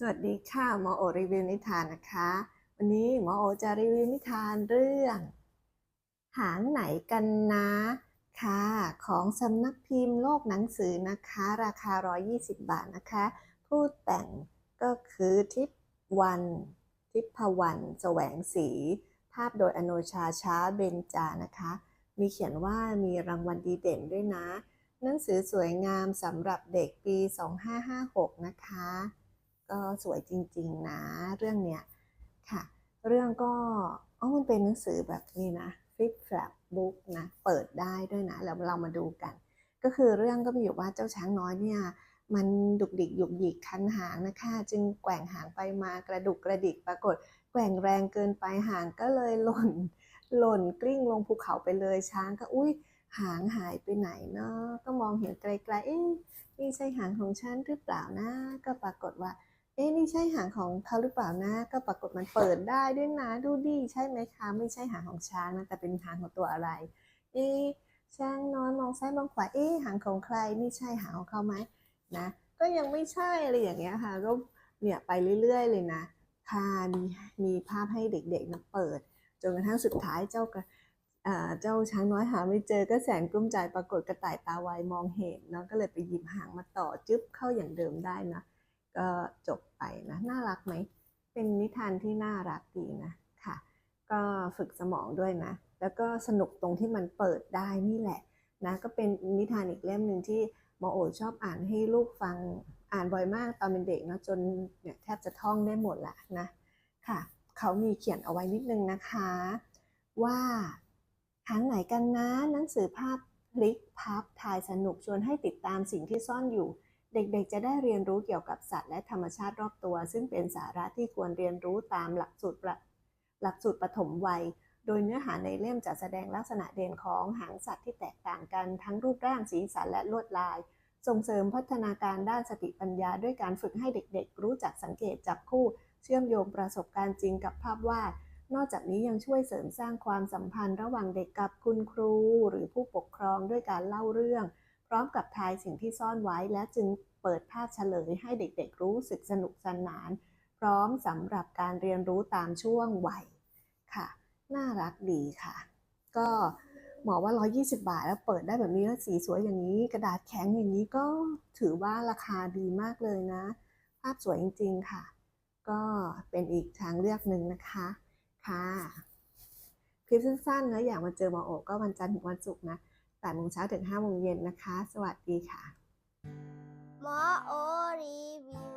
สวัสดีค่ะหมอโอรีวิวนิทานนะคะ วันนี้หมอโอจะรีวิวนิทานเรื่อง หางไหนกันนะค่ะของสำนักพิมพ์โลกหนังสือนะคะ ราคา 120 บาทนะคะ ผู้แต่งก็คือทิพวัน ทิพวันแสวงสี ภาพโดยอโนชาช้าเบนจานะคะ มีเขียนว่ามีรางวัลดีเด่นด้วยนะ หนังสือสวยงามสำหรับเด็กปี 2556 นะคะ สวยจริง ๆ นะ เรื่องเนี้ยค่ะ เรื่องก็อ๋อมันเป็นหนังสือแบบนี้นะ flip flap book นะ เปิดได้ด้วยนะ แล้วเรามาดูกัน ก็คือเรื่องก็มีอยู่ว่าเจ้าช้างน้อยเนี่ย มันดุกดิกหยุกหยิกคันหางนะคะ จึงแกว่งหางไปมากระดุกกระดิกปรากฏแกว่งแรงเกินไปหางก็เลยหล่น หล่นกลิ้งลงภูเขาไปเลยช้างก็อุ้ยหางหายไปไหนเนาะก็มองเห็นไกลๆเอ๊ะนี่ใช่หางของฉันหรือเปล่านะ ก็ปรากฏว่า เอ๊ะนี่ใช่หางของเขาหรือเปล่านะ ก็ปรากฏมันเปิดได้ด้วยนะดูดิใช่ไหมคะ ไม่ใช่หางของช้างนะแต่เป็นหางของตัวอะไร เอ๊ะช้างน้อยมองซ้ายมองขวาเอ๊ะหางของใครนี่ใช่หางของเขาไหมนะ ก็ยังไม่ใช่อะไรอย่างเงี้ยค่ะก็เนี่ยไปเรื่อย ๆ เลยนะค่ะมีมีภาพให้เด็กๆนะเปิดจนกระทั่งสุดท้ายเจ้ากระอ่าเจ้าช้างน้อยหาไม่เจอก็แสนกลุ้มใจปรากฏกระต่ายตาไวมองเห็นเนาะก็เลยไปหยิบหางมาต่อจึ๊บเข้าอย่างเดิมได้นะ ก็จบไปนะน่ารักไหม เป็นนิทานที่น่ารักดีนะค่ะ ก็ฝึกสมองด้วยนะ แล้วก็สนุกตรงที่มันเปิดได้นี่แหละนะก็เป็นนิทานอีกเล่มหนึ่งที่หมอโอชอบอ่านให้ลูกฟังอ่านบ่อยมากตอนเป็นเด็กนะจนเนี่ยแทบจะท่องได้หมดละนะค่ะ เขามีเขียนเอาไว้นิดนึงนะคะ ว่าหางไหนกันนะหนังสือภาพพลิกพับถ่ายสนุกชวนให้ติดตามสิ่งที่ซ่อนอยู่ เด็กๆ จะได้เรียนรู้เกี่ยวกับสัตว์และธรรมชาติรอบตัว ซึ่งเป็นสาระที่ควรเรียนรู้ตามหลักสูตรหลักสูตรปฐมวัย โดยเนื้อหาในเล่มจะแสดงลักษณะเด่นของหางสัตว์ที่แตกต่างกันทั้งรูปร่างสีสันและลวดลาย ส่งเสริมพัฒนาการด้านสติปัญญา ด้วยการฝึกให้เด็กๆ รู้จักสังเกตจับคู่ เชื่อมโยงประสบการณ์จริงกับภาพวาดนอกจากนี้ยังช่วยเสริมสร้างความสัมพันธ์ระหว่างเด็กกับคุณครู หรือผู้ปกครองด้วยการเล่าเรื่อง พร้อมกับทายสิ่งที่ซ่อนไว้และจึงเปิดภาพเฉลยให้เด็กๆรู้สึกสนุกสนาน พร้อมสำหรับการเรียนรู้ตามช่วงวัยค่ะ น่ารักดีค่ะ ก็หมอว่า 120 บาท แล้วเปิดได้แบบนี้แล้วสีสวยอย่างนี้ กระดาษแข็งอย่างนี้ก็ถือว่าราคาดีมากเลยนะ ภาพสวยจริง ๆ ค่ะ ก็เป็นอีกทางเลือกหนึ่งนะคะค่ะคลิปสั้นๆแล้วอยากมาเจอหมอโอก็วันจันทร์ถึงวันศุกร์นะ 8โมงเช้าถึง5โมงเย็นนะคะ สวัสดีค่ะหมอโอรีวิว